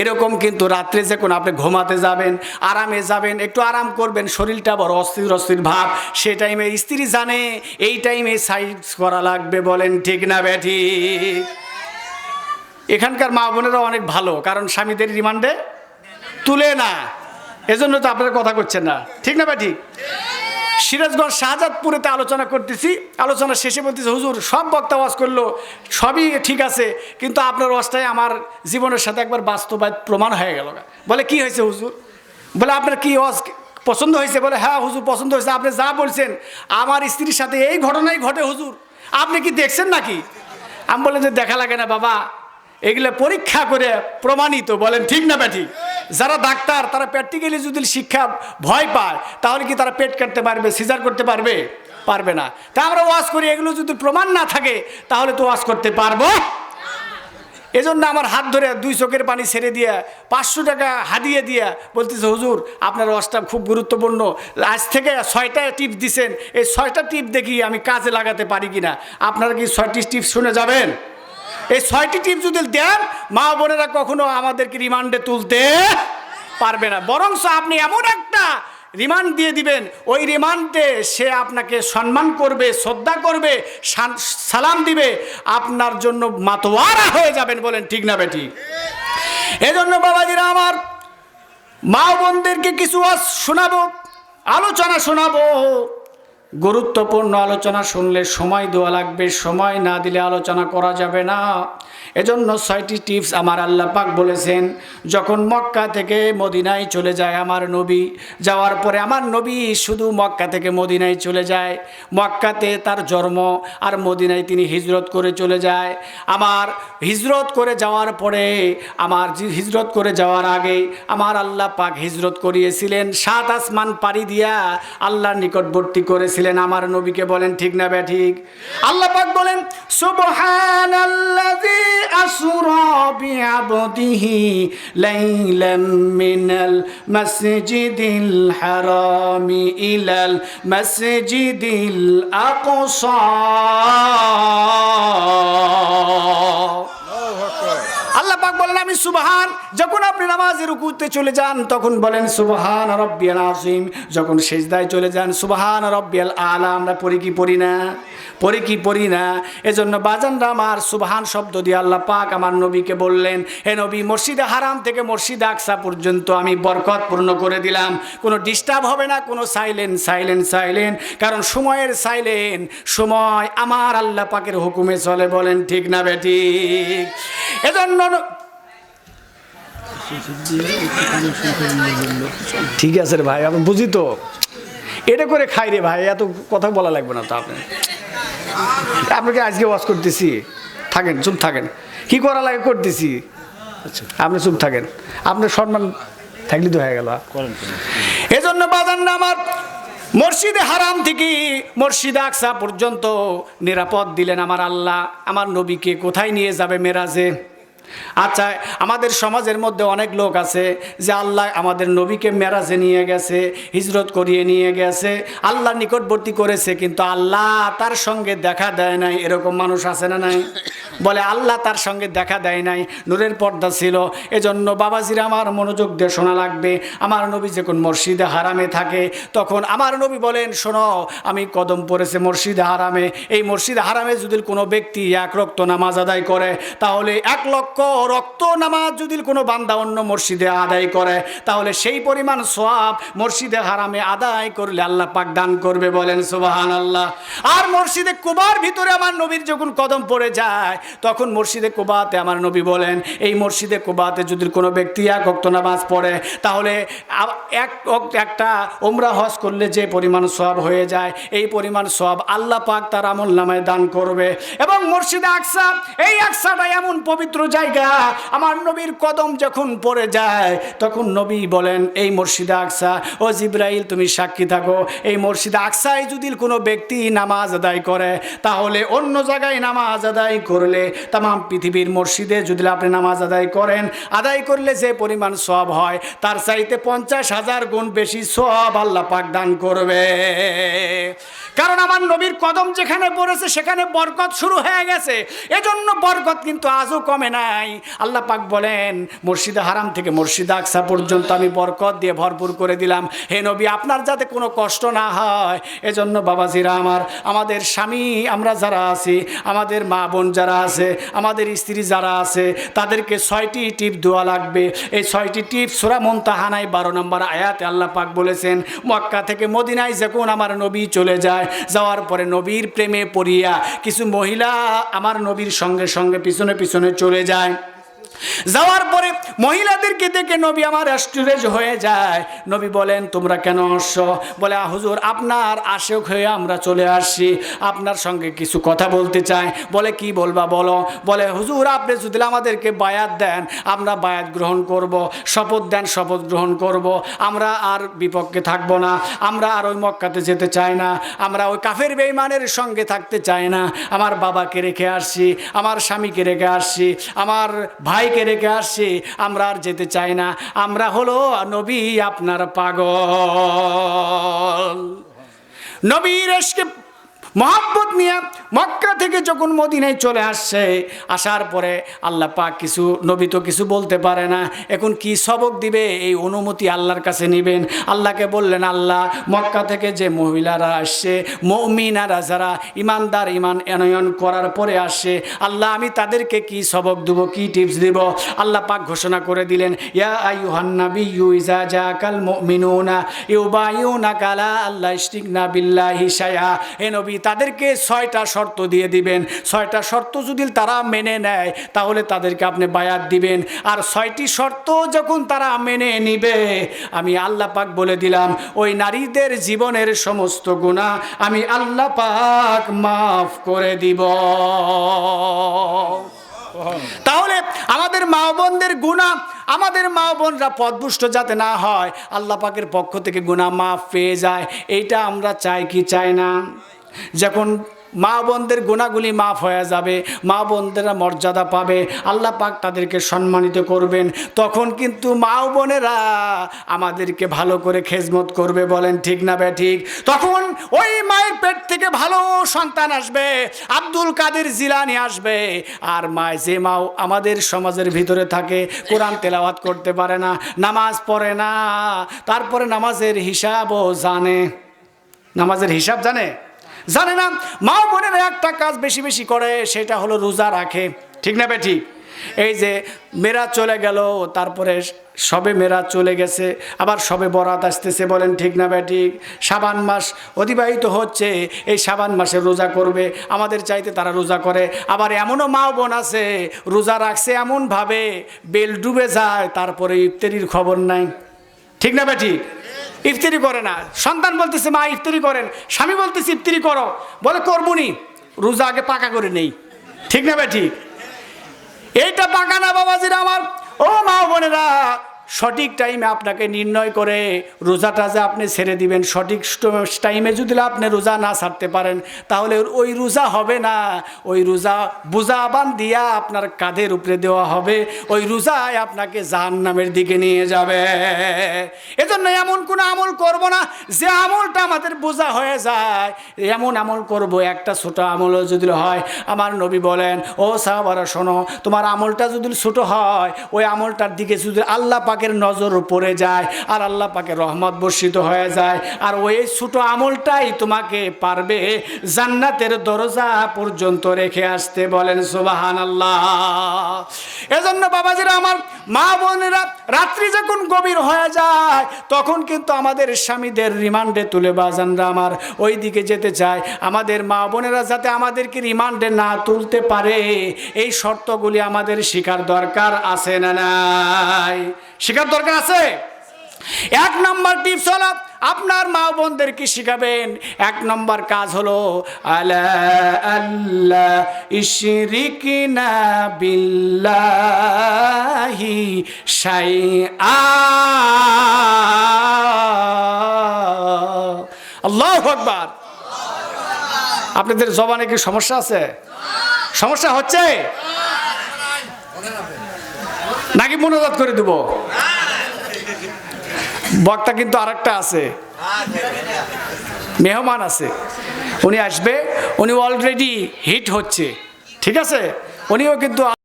এরকম কিন্তু রাত্রে যখন আপনি ঘুমাতে যাবেন, আরামে যাবেন, একটু আরাম করবেন, শরীরটা বড় অস্থির অস্থির ভাব, সে টাইমে স্ত্রী জানে, এই টাইমে সাইজ করা লাগবে বলেন, ঠিক না ব্যাঠি এখানকার মা বোনেরা অনেক ভালো, কারণ স্বামীদের রিমান্ডে তুলে না। এজন্য তো আপনারা কথা করছেন না। ঠিক না ব্যাঠি সিরাজগঞ্জ শাহজাদপুরেতে আলোচনা করতেছি। আলোচনা শেষে বলতেছে, হুজুর, সব বক্তা ওয়াজ করল, সবই ঠিক আছে, কিন্তু আপনার ওয়াজটাই আমার জীবনের সাথে একবার বাস্তবায়িত প্রমাণ হয়ে গেল বলে, কি হয়েছে হুজুর? বলে, আপনার কি ওয়াজ পছন্দ হয়েছে? বলে হ্যাঁ হুজুর, পছন্দ হয়েছে। আপনি যা বলছেন, আমার স্ত্রীর সাথে এই ঘটনাই ঘটে হুজুর। আপনি কি দেখছেন নাকি? আমি বললেন যে, দেখা লাগে না বাবা, এগুলো পরীক্ষা করে প্রমাণিত। বলেন, ঠিক না ব্যাঠি যারা ডাক্তার, তারা প্র্যাকটিক্যালি যদি শিক্ষা ভয় পায়, তাহলে কি তারা পেট কাটতে পারবে সিজার করতে পারবে? পারবে না। তা আমরা ওয়াজ করি, এগুলো যদি প্রমাণ না থাকে, তাহলে তো ওয়াজ করতে পারব। এজন্য আমার হাত ধরে দুই চোখের পানি ছেড়ে দিয়ে, পাঁচশো টাকা হাদিয়ে দিয়ে বলতেছে, হুজুর, আপনার ওয়াজটা খুব গুরুত্বপূর্ণ। আজ থেকে ছয়টা টিপ দিছেন, এই ছয়টা টিপ দেখি আমি কাজে লাগাতে পারি কিনা? আপনারা কি ছয়টি টিপ শুনে যাবেন? এই ছয়টি টিপ যদি দেন, মা বোনেরা কখনো আমাদেরকে রিমান্ডে তুলতে পারবে না। বরংস আপনি এমন একটা রিমান্ড দিয়ে দিবেন, ওই রিমান্ডে সে আপনাকে সম্মান করবে, শ্রদ্ধা করবে সালাম দিবে, আপনার জন্য মাতোয়ারা হয়ে যাবেন বলেন ঠিক না বেটি? এজন্য বাবাজিরা আমার মা বোনদেরকে কিছু আজ শোনাবো, আলোচনা শোনাবো। গুরুত্বপূর্ণ আলোচনা শুনলে সময় দেওয়া লাগবে, সময় না দিলে আলোচনা করা যাবে না। এজন্য ছয়টি টিপস আমার আল্লাহ পাক বলেছেন, যখন মক্কা থেকে মদিনায় চলে যায় আমার নবী, যাওয়ার পরে আমার নবী শুধু মক্কা থেকে মদিনায় চলে যায়। মক্কাতে তার জন্ম আর মদিনায় তিনি হিজরত করে চলে যায়। আমার হিজরত করে যাওয়ার পরে, আমার হিজরত করে যাওয়ার আগে আমার আল্লাহ পাক হিজরত করিয়েছিলেন, সাত আসমান পাড়ি দিয়া আল্লাহর নিকটবর্তী করেছিলেন। আমার নবীকে বলেন, ঠিক না ব্যা ঠিক? আল্লাহ পাক বলেন, সুবহানাল্লাযী আসরা বিআবদিহি লাইলাম মিনাল মাসজিদিল হারামি ইলাল মাসজিদিল আকসা। আমি সুবহান, যখন আপনি নামাজের রুকুতে চলে যান, তখন বলেন, সুবহান রব্বিয়াল আজিম যখন সেজদায় চলে যান, সুবহান রব্বিয়াল আলা, আমরা পড়ি কি পড়ি না? পড়ি কি পড়ি না? এজন্য বাজানরা আমার সুবহান শব্দ দিয়ে আল্লাহ পাক আমার নবীকে বললেন, হে নবী, মসজিদে হারাম থেকে মসজিদে আকসা পর্যন্ত আমি বরকত পূর্ণ করে দিলাম। কোনো ডিস্টার্ব হবে না, কোনো সাইলেন্ট সাইলেন্ট সাইলেন্ট কারণ সময়ের সাইলেন্ট সময় আমার আল্লাহ পাকের হুকুমে চলে বলেন, ঠিক না বেঠিক এজন্য ঠিক আছে রে ভাই আমি বুঝি তো। এটা করে খাই রে ভাই এত কথা বলা লাগবে না তো আপনি আপনাকে আজকে ওয়াশ করতেছি। থাকেন চুপ থাকেন। কি করা লাগে করতেছি? আচ্ছা। আপনি চুপ থাকেন। আপনার সম্মান থাকলে তো হয়ে গেল। এজন্য বাজান না আমার মসজিদে হারাম থেকে মসজিদে আকসা পর্যন্ত নিরাপদ দিলেন আমার আল্লাহ। আমার নবীকে কোথায় নিয়ে যাবে মেরাজে? আচ্ছা আমাদের সমাজের মধ্যে অনেক লোক আছে যে আল্লাহ আমাদের নবীকে মেরাজে নিয়ে গেছে, হিজরত করিয়ে নিয়ে গেছে, আল্লাহ নিকটবর্তী করেছে, কিন্তু আল্লাহ তার সঙ্গে দেখা দেয় নাই, এরকম মানুষ আছে না নাই? বলে আল্লাহ তার সঙ্গে দেখা দেয় নাই, নূরের পর্দা ছিল, এজন্য বাবাজিরা আমার মনোযোগ দিয়ে শোনা লাগবে, আমার নবী যখন মসজিদে হারামে থাকে, তখন আমার নবী বলেন, শোনো, আমি কদম পড়েছে মসজিদে হারামে, এই মসজিদে হারামে যদি কোনো ব্যক্তি এক রক্ত নামাজ আদায় করে, তাহলে এক লক্ষ রক্ত নামাজ যদি কোনো বান্দা অন্য মসজিদে আদায় করে, তাহলে সেই পরিমাণ সোয়াব মসজিদে হারামে আদায় করলে আল্লাহ পাক দান করবে বলেন সুবাহান আল্লাহ আর মসজিদে কুবার ভিতরে আমার নবীর যখন কদম পড়ে যায়, তখন মসজিদে কুবাতে আমার নবী বলেন, এই মসজিদে কুবাতে যদি কোনো ব্যক্তি এক অক্ত নামাজ পড়ে, তাহলে এক একটা ওমরা হজ করলে যে পরিমাণ সব হয়ে যায়, এই পরিমাণ সব আল্লাহ পাক তার আমল নামায় দান করবে। এবং মসজিদে আকসা, এই আকসাটা এমন পবিত্র জায়গা, আমার নবীর কদম যখন পড়ে যায়, তখন নবী বলেন, এই মসজিদে আকসা, ও জিব্রাইল, তুমি সাক্ষী থাকো। এই মসজিদে আকসায় যদি কোনো ব্যক্তি নামাজ আদায় করে, তাহলে অন্য জায়গায় নামাজ আদায় করলে করে তাম পৃথিবীর মসজিদে যদি আপনি নামাজ আদায় করেন, আদায় করলে যে পরিমাণ সব হয়, তার চাইতে পঞ্চাশ হাজার গুণ বেশি সব আল্লাহ পাক দান করবে। কারণ আমার নবীর কদম যেখানে পড়েছে, সেখানে বরকত শুরু হয়ে গেছে। এজন্য বরকত কিন্তু আজও কমে নাই। আল্লাহ পাক বলেন, মসজিদে হারাম থেকে মসজিদে আকসা পর্যন্ত আমি বরকত দিয়ে ভরপুর করে দিলাম। হে নবী, আপনার যাতে কোনো কষ্ট না হয়, এজন্য বাবাজিরা আমার, আমাদের স্বামী আমরা যারা আছি, আমাদের মা বোন যারা আছে, আমাদের স্ত্রী যারা আছে, তাদেরকে ছয়টি টিপ দেওয়া লাগবে। এই ছয়টি টিপ সুরা মন্তাহানায় বারো নম্বর আয়াতে আল্লাহ পাক বলেছেন, মক্কা থেকে মদিনায় যখন আমার নবী চলে যায়, যাওয়ার পরে নবীর প্রেমে পড়িয়া কিছু মহিলা আমার নবীর সঙ্গে সঙ্গে পিছনে পিছনে চলে যায়। যায় যাওয়ার পরে মহিলাদেরকে দেখে নবী আমার অ্যাস্টুরেজ হয়ে যায়। নবী বলেন, তোমরা কেন আসছো? বলে হুজুর, আপনার আশেক হয়ে আমরা চলে আসছি। আপনার সঙ্গে কিছু কথা বলতে চাই। বলে, কি বলবা বলো? বলে, হুজুর, আপনি যদি আমাদেরকে বায়াত দেন, আমরা বায়াত গ্রহণ করব, শপথ দেন, শপথ গ্রহণ করব। আমরা আর বিপক্ষে থাকব না, আমরা আর ওই মক্কাতে যেতে চাই না, আমরা ওই কাফের বেইমানের সঙ্গে থাকতে চাই না। আমার বাবাকে রেখে আসছি, আমার স্বামীকে রেখে আসছি, আমার ভাইকে রেখে আসছি, আমরা আর যেতে চাই না। আমরা হলো নবী আপনার পাগল। নবীর মহাব্বত নিয়ে মক্কা থেকে যখন মদিনায় চলে আসছে, আসার পরে আল্লাহ পাক কিছু, নবী তো কিছু বলতে পারে না। এখন কি সবক দিবে? এই অনুমতি আল্লাহর কাছে নেবেন। আল্লাহকে বললেন, আল্লাহ, মক্কা থেকে যে মহিলারা আসছে, মমিনারা যারা ইমানদার ইমান এনয়ন করার পরে আসছে, আল্লাহ, আমি তাদেরকে কি সবক দেবো? কি টিপস দেব? আল্লাহ পাক ঘোষণা করে দিলেন, ইয়া আইয়ুহান্নাবি ইউইজা জাকাল মুমিনুনা ইউবাইউনা কালা আল্লাহ ইশরিকনা বিল্লাহি শায়া হে নবী, তাদেরকে ছয়টা শর্ত দিয়ে দিবেন। ছয়টা শর্ত যদি তারা মেনে নেয়, তাহলে তাদেরকে আপনি বায়াত দিবেন। আর ছয়টি শর্ত যখন তারা মেনে নিবে, আমি আল্লাহ পাক বলে দিলাম, ওই নারীদের জীবনের সমস্ত গুণা আমি আল্লাহ পাক মাফ করে দিব। তাহলে আমাদের মা বোনদের গুণা আমাদের মা বোনরা পদপুষ্ট যাতে না হয়, আল্লাহ পাকের পক্ষ থেকে গুণা মাফ পেয়ে যায়। এইটা আমরা চাই কি চাই না? যখন মা বোনদের গুণাগুলি মাফ হয়ে যাবে, মা বোনদেরা মর্যাদা পাবে, আল্লাহ পাক তাদেরকে সম্মানিত করবেন। তখন কিন্তু মা বোনেরা আমাদেরকে ভালো করে খেজমত করবে বলেন, ঠিক না বে ঠিক? তখন ওই মায়ের পেট থেকে ভালো সন্তান আসবে, আব্দুল কাদের জিলানি আসবে। আর মায় যে মাও আমাদের সমাজের ভিতরে থাকে, কোরআন তেলাওয়াত করতে পারে না, নামাজ পড়ে না, তারপরে নামাজের হিসাবও জানে। নামাজের হিসাব জানে? জানে না মা বোনেরা একটা কাজ বেশি বেশি করে, সেটা হলো রোজা রাখে। ঠিক না বেঠি? এই যে মেরা চলে গেল, তারপরে সবে মেরা চলে গেছে, আবার সবে বরাত আসতেছে বলেন, ঠিক না বেঠিক সাবান মাস অতিবাহিত হচ্ছে, এই সাবান মাসে রোজা করবে, আমাদের চাইতে তারা রোজা করে। আবার এমনও মা বোন আছে, রোজা রাখছে এমনভাবে, বেল ডুবে যায়, তারপরে ইফতারির খবর নাই। ঠিক না বেঠিক ইফতারি করে না। সন্তান বলতেছে, মা, ইফতারি করেন। স্বামী বলতেছে, ইফতারি করো। বলে, করবুনি, রোজা আগে পাকা করে নেই। ঠিক না ভাই, ঠিক? এইটা পাকা না, বাবাজিরা আমার। ও মা বোনেরা সঠিক টাইমে আপনাকে নির্ণয় করে রোজাটা যে আপনি ছেড়ে দিবেন, সঠিক টাইমে যদি আপনি রোজা না ছাড়তে পারেন, তাহলে ওই রোজা হবে না। ওই রোজা বুঝাবান দিয়া আপনার কাঁধের উপরে দেওয়া হবে। ওই রোজায় আপনাকে জাহান নামের দিকে নিয়ে যাবে। এজন্য এমন কোনো আমল করব না, যে আমলটা আমাদের বোঝা হয়ে যায়। এমন আমল করব, একটা ছোট আমলও যদি হয়, আমার নবী বলেন, ও সাহাবারা, শোনো, তোমার আমলটা যদি ছোট হয়, ওই আমলটার দিকে যদি আল্লাহ পাকের নজর পড়ে যায়, আর আল্লাহ পাকের রহমত বর্ষিত হয়ে যায়। আর ওই ছোট আমলটাই তোমাকে পারবে জান্নাতের দরজা পর্যন্ত রেখে আসতে বলেন সুবাহান আল্লাহ এজন্য বাবাজিরা, আমার মা বোনেরা, রাত্রি যখন গভীর হয়ে যায়, তখন কিন্তু আমাদের স্বামীদের রিমান্ডে তুলে বাজানরা আমার ওই দিকে যেতে চায়। আমাদের মা বোনেরা যাতে আমাদেরকে রিমান্ডে না তুলতে পারে, এই শর্তগুলি আমাদের শিকার দরকার আছে না নাই? শিকার দরকার আছে? এক নম্বর টিপস হলো, আপনার মা বোনদেরকে শিখাবেন? এক নম্বর কাজ হলো, আলা আল্লাহ ইশরিকিনা আকবার। আপনাদের জবানে কি সমস্যা আছে? সমস্যা হচ্ছে? নাকি মনোজাত করে দেব? বক্তা কিন্তু আরেকটা আছে। মেহমান আছে। উনি আসবে, উনি অলরেডি হিট হচ্ছে। ঠিক আছে? উনিও কিন্তু